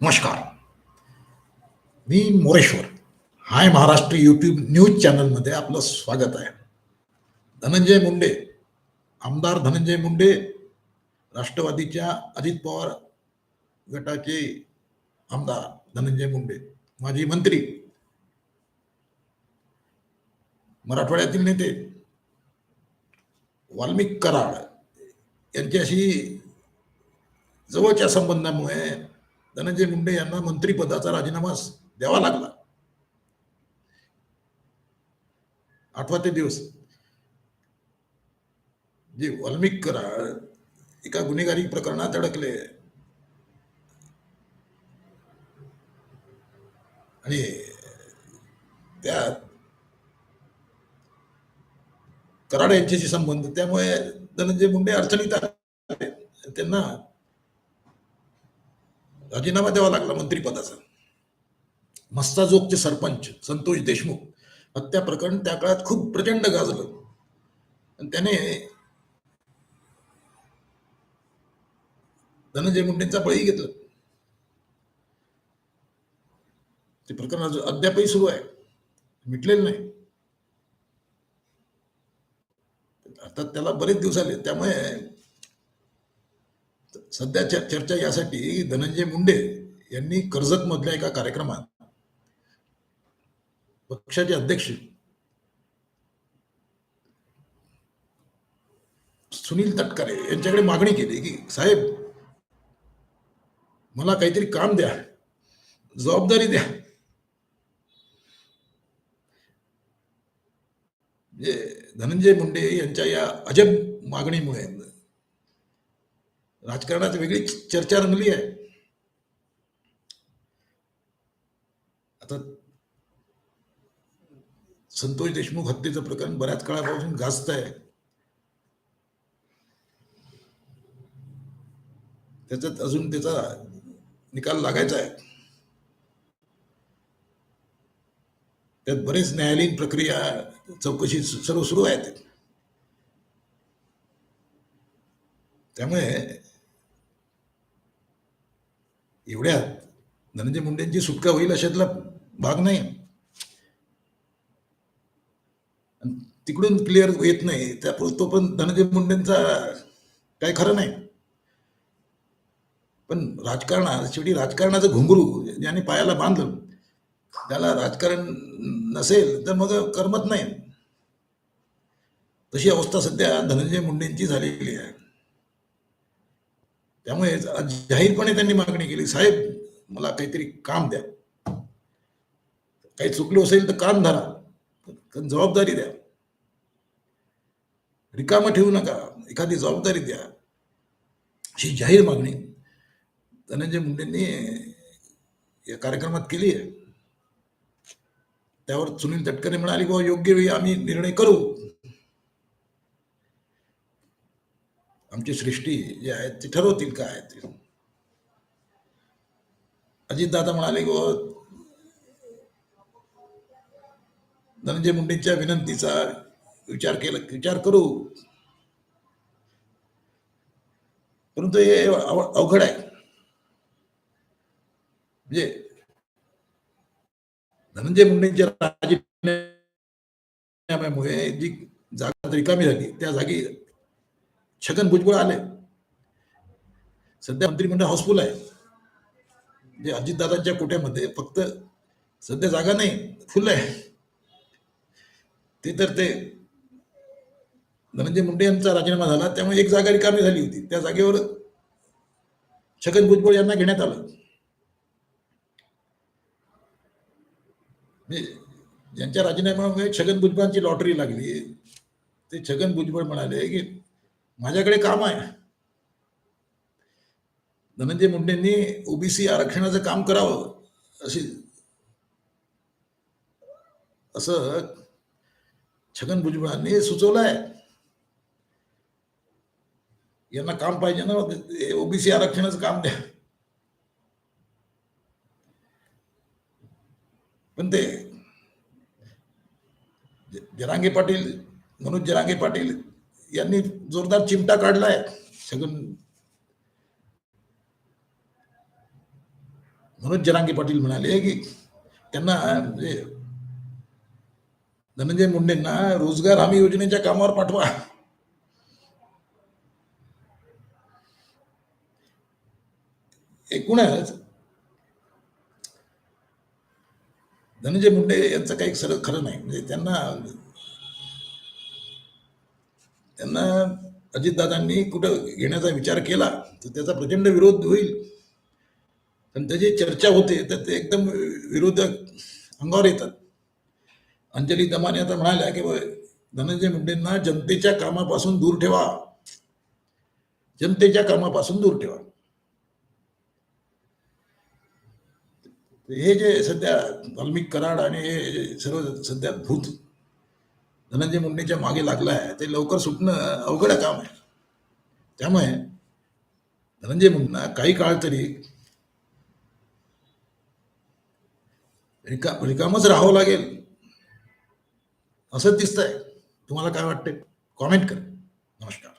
नमस्कार. मी Moreshwar. Hi Maharashtra YouTube news चॅनलमध्ये आपलं स्वागत आहे. धनंजय मुंडे आमदार धनंजय मुंडे राष्ट्रवादीच्या अजित पवार गटाचे आमदार धनंजय मुंडे माजी मंत्री मराठवाड्यातील नेते वाल्मिक कराड यांच्याशी जवळच्या संबंधामुळे धनंजय मुंडे यांना मंत्रिपदाचा राजीनामा द्यावा लागला. आठवा ते दिवस. जे वाल्मिक कराड एका गुन्हेगारी प्रकरणात अडकले. आणि त्यात कराड यांच्याशी संबंध त्यामुळे धनंजय मुंडे अडचणीत आले. त्यांना राजीनामा द्यावा लागला मंत्रिपदाचा. मस्ताजोगचे सरपंच संतोष देशमुख हत्या प्रकरण त्या काळात खूप प्रचंड गाजलं. आणि त्याने धनंजय मुंडेंचा बळी घेतला. ते प्रकरण अजून अद्यापही सुरू आहे. मिटलेलं नाही. आता त्याला बरेच दिवस आले. त्यामुळे सध्या चर्चा यासाठी धनंजय मुंडे यांनी कर्जत मधल्या एका कार्यक्रमात पक्षाचे अध्यक्ष सुनील तटकरे यांच्याकडे मागणी केली की साहेब मला काहीतरी काम द्या जबाबदारी द्या. म्हणजे धनंजय मुंडे यांच्या या अजब मागणीमुळे राजकारणात वेगळी चर्चा रंगली आहे. आता संतोष देशमुख हत्येचं प्रकरण बऱ्याच काळापासून गाजत आहे. त्याच्यात अजून त्याचा निकाल लागायचा आहे. त्यात बरेच न्यायालयीन प्रक्रिया चौकशी सर्व सुरू आहेत. त्यामुळे एवढ्यात धनंजय मुंडेंची सुटका होईल अशातला भाग नाही. आणि तिकडून प्लेयर येत नाही त्या तो पण धनंजय मुंडेंचा काय खरं नाही. पण राजकारणात शेवटी राजकारणाचं घुंगरू ज्याने पायाला बांधलं त्याला राजकारण नसेल तर मग करमत नाही. तशी अवस्था सध्या धनंजय मुंडेंची झालेली आहे. त्यामुळे जाहीरपणे त्यांनी मागणी केली. साहेब मला काहीतरी काम द्या. काही चुकलो असेल तर काम धरा. पण जबाबदारी द्या. रिकामं ठेवू नका. एखादी जबाबदारी द्या. अशी जाहीर मागणी धनंजय मुंडेंनी या कार्यक्रमात केली आहे. त्यावर सुनील तटकरे म्हणाले बाबा योग्य वेळी आम्ही निर्णय करू. आमची सृष्टी जी आहे ती ठरवतील काय ते? अजितदादा म्हणाले की धनंजय मुंडेंच्या विनंतीचा विचार केला, विचार करू. परंतु हे अव- अवघड आहे. म्हणजे धनंजय मुंडेंच्या राजीनाम्यामुळे जी जागा रिकामी झाली, त्या जागी छगन भुजबळ आले. सध्या मंत्रिमंडळ हाऊसफुल आहे. जे अजितदादांच्या कोट्यामध्ये फक्त सध्या जागा नाही फुल आहे. ते तर ते धनंजय मुंडे यांचा राजीनामा झाला त्यामुळे एक जागा रिकामी झाली होती. त्या जागेवर छगन भुजबळ यांना घेण्यात आलं. म्हणजे ज्यांच्या राजीनाम्यामुळे छगन भुजबळांची लॉटरी लागली ते छगन भुजबळ म्हणाले की माझ्याकडे काम आहे. धनंजय मुंडेंनी ओबीसी आरक्षणाचं काम करावं अशी असं छगन भुजबळांनी सुचवलं आहे यांना काम पाहिजे ना ओबीसी आरक्षणाचं काम द्या. पण ते जरांगे पाटील मनोज जरांगे पाटील यांनी जोरदार चिमटा काढलाय. सगळं म्हणून जरांगे पाटील म्हणाले की त्यांना म्हणजे धनंजय मुंडेंना रोजगार हमी योजनेच्या कामावर पाठवा. एकूणच धनंजय मुंडे यांचं काही सरळ खरं नाही. म्हणजे त्यांना त्यांना अजितदादांनी कुठं घेण्याचा विचार केला तर त्याचा प्रचंड विरोध होईल. पण त्याची चर्चा होते तर ते एकदम विरोधक अंगावर येतात. अंजली दमाने आता म्हणाल्या की धनंजय मुंडेंना जनतेच्या कामापासून दूर ठेवा. जनतेच्या कामापासून दूर ठेवा. हे जे सध्या वाल्मिक कराड आणि हे सर्व सध्या भूत धनंजय मुंडेच्या मागे लागलं आहे ते लवकर सुटणं अवघड काम आहे. त्यामुळे धनंजय मुंडेंना काही काळ तरी रिका रिकामच राहावं लागेल. असं दिसतंय. तुम्हाला काय वाटतंय? कॉमेंट कर. नमस्कार.